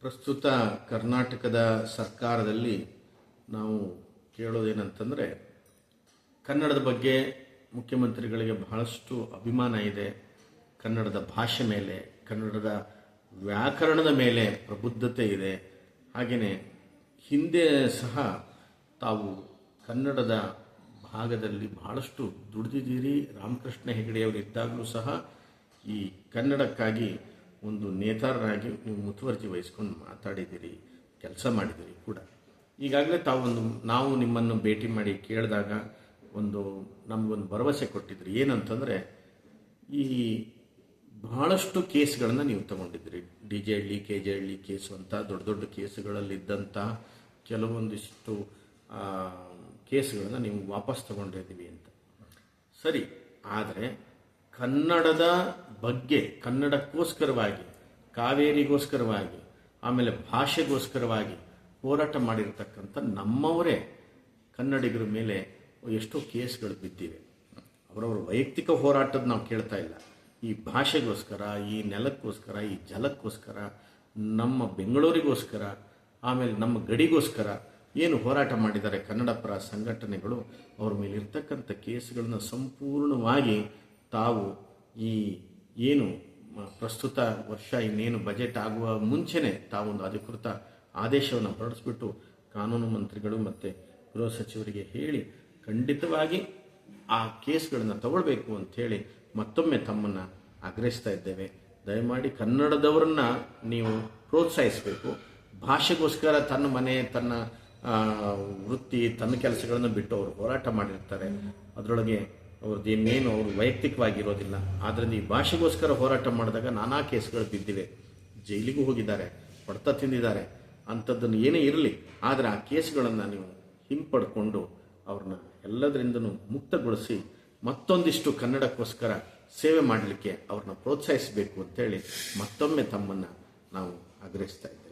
ಪ್ರಸ್ತುತ ಕರ್ನಾಟಕದ ಸರ್ಕಾರದಲ್ಲಿ ನಾವು ಕೇಳೋದೇನಂತಂದರೆ, ಕನ್ನಡದ ಬಗ್ಗೆ ಮುಖ್ಯಮಂತ್ರಿಗಳಿಗೆ ಬಹಳಷ್ಟು ಅಭಿಮಾನ ಇದೆ. ಕನ್ನಡದ ಭಾಷೆ ಮೇಲೆ, ಕನ್ನಡದ ವ್ಯಾಕರಣದ ಮೇಲೆ ಪ್ರಬುದ್ಧತೆ ಇದೆ. ಹಾಗೆಯೇ ಹಿಂದೆ ಸಹ ತಾವು ಕನ್ನಡದ ಭಾಗದಲ್ಲಿ ಬಹಳಷ್ಟು ದುಡಿದಿದ್ದೀರಿ. ರಾಮಕೃಷ್ಣ ಹೆಗಡೆಯವರು ಇದ್ದಾಗಲೂ ಸಹ ಈ ಕನ್ನಡಕ್ಕಾಗಿ ಒಂದು ನೇತಾರರಾಗಿ ನೀವು ಮುತುವರ್ಜಿ ವಹಿಸ್ಕೊಂಡು ಮಾತಾಡಿದ್ದೀರಿ ಕೆಲಸ ಮಾಡಿದ್ದೀರಿ ಕೂಡ. ಈಗಾಗಲೇ ತಾವೊಂದು, ನಾವು ನಿಮ್ಮನ್ನು ಭೇಟಿ ಮಾಡಿ ಕೇಳಿದಾಗ ಒಂದು ನಮಗೊಂದು ಭರವಸೆ ಕೊಟ್ಟಿದ್ರಿ. ಏನಂತಂದರೆ, ಈ ಬಹಳಷ್ಟು ಕೇಸ್ಗಳನ್ನು ನೀವು ತಗೊಂಡಿದ್ದೀರಿ D J Halli, K J Halli case ಅಂತ, ದೊಡ್ಡ ದೊಡ್ಡ ಕೇಸುಗಳಲ್ಲಿದ್ದಂಥ ಕೆಲವೊಂದಿಷ್ಟು ಕೇಸ್ಗಳನ್ನು ನೀವು ವಾಪಸ್ ತಗೊಂಡಿದ್ದೀವಿ ಅಂತ. ಸರಿ, ಆದರೆ ಕನ್ನಡದ ಬಗ್ಗೆ, ಕನ್ನಡಕ್ಕೋಸ್ಕರವಾಗಿ, ಕಾವೇರಿಗೋಸ್ಕರವಾಗಿ, ಆಮೇಲೆ ಭಾಷೆಗೋಸ್ಕರವಾಗಿ ಹೋರಾಟ ಮಾಡಿರ್ತಕ್ಕಂಥ ನಮ್ಮವರೇ ಕನ್ನಡಿಗರ ಮೇಲೆ ಎಷ್ಟೋ ಕೇಸ್ಗಳು ಬಿದ್ದಿವೆ. ಅವರವರ ವೈಯಕ್ತಿಕ ಹೋರಾಟದ ನಾವು ಕೇಳ್ತಾ ಇಲ್ಲ. ಈ ಭಾಷೆಗೋಸ್ಕರ, ಈ ನೆಲಕ್ಕೋಸ್ಕರ, ಈ ಜಲಕ್ಕೋಸ್ಕರ, ನಮ್ಮ ಬೆಂಗಳೂರಿಗೋಸ್ಕರ, ಆಮೇಲೆ ನಮ್ಮ ಗಡಿಗೋಸ್ಕರ ಏನು ಹೋರಾಟ ಮಾಡಿದ್ದಾರೆ ಕನ್ನಡ ಪರ ಸಂಘಟನೆಗಳು, ಅವ್ರ ಮೇಲಿರ್ತಕ್ಕಂಥ ಕೇಸ್ಗಳನ್ನ ಸಂಪೂರ್ಣವಾಗಿ ತಾವು ಈ ಏನು ಪ್ರಸ್ತುತ ವರ್ಷ ಇನ್ನೇನು ಬಜೆಟ್ ಆಗುವ ಮುಂಚೆನೆ ತಾವೊಂದು ಅಧಿಕೃತ ಆದೇಶವನ್ನು ಹೊರಡಿಸ್ಬಿಟ್ಟು ಕಾನೂನು ಮಂತ್ರಿಗಳು ಮತ್ತು ಗೃಹ ಸಚಿವರಿಗೆ ಹೇಳಿ ಖಂಡಿತವಾಗಿ ಆ ಕೇಸ್ಗಳನ್ನು ತಗೊಳ್ಬೇಕು ಅಂಥೇಳಿ ಮತ್ತೊಮ್ಮೆ ತಮ್ಮನ್ನು ಆಗ್ರಹಿಸ್ತಾ ಇದ್ದೇವೆ. ದಯಮಾಡಿ ಕನ್ನಡದವರನ್ನ ನೀವು ಪ್ರೋತ್ಸಾಹಿಸಬೇಕು. ಭಾಷೆಗೋಸ್ಕರ ತನ್ನ ಮನೆ, ತನ್ನ ವೃತ್ತಿ, ತನ್ನ ಕೆಲಸಗಳನ್ನು ಬಿಟ್ಟು ಅವರು ಹೋರಾಟ ಮಾಡಿರ್ತಾರೆ. ಅದರೊಳಗೆ ಅವ್ರದ್ದು ಇನ್ನೇನು ಅವರು ವೈಯಕ್ತಿಕವಾಗಿರೋದಿಲ್ಲ. ಆದ್ದರಿಂದ ಈ ಭಾಷೆಗೋಸ್ಕರ ಹೋರಾಟ ಮಾಡಿದಾಗ ನಾನಾ ಕೇಸ್ಗಳು ಬಿದ್ದಿವೆ. ಜೈಲಿಗೂ ಹೋಗಿದ್ದಾರೆ, ಹೊಡೆತ ತಿಂದಿದ್ದಾರೆ. ಅಂಥದ್ದನ್ನು ಏನೇ ಇರಲಿ, ಆದರೆ ಆ ಕೇಸ್ಗಳನ್ನು ನೀವು ಹಿಂಪಡ್ಕೊಂಡು ಅವ್ರನ್ನ ಎಲ್ಲದರಿಂದನೂ ಮುಕ್ತಗೊಳಿಸಿ ಮತ್ತೊಂದಿಷ್ಟು ಕನ್ನಡಕ್ಕೋಸ್ಕರ ಸೇವೆ ಮಾಡಲಿಕ್ಕೆ ಅವ್ರನ್ನ ಪ್ರೋತ್ಸಾಹಿಸಬೇಕು ಅಂತೇಳಿ ಮತ್ತೊಮ್ಮೆ ತಮ್ಮನ್ನು ನಾವು ಆಗ್ರಹಿಸ್ತಾ ಇದ್ದೇವೆ.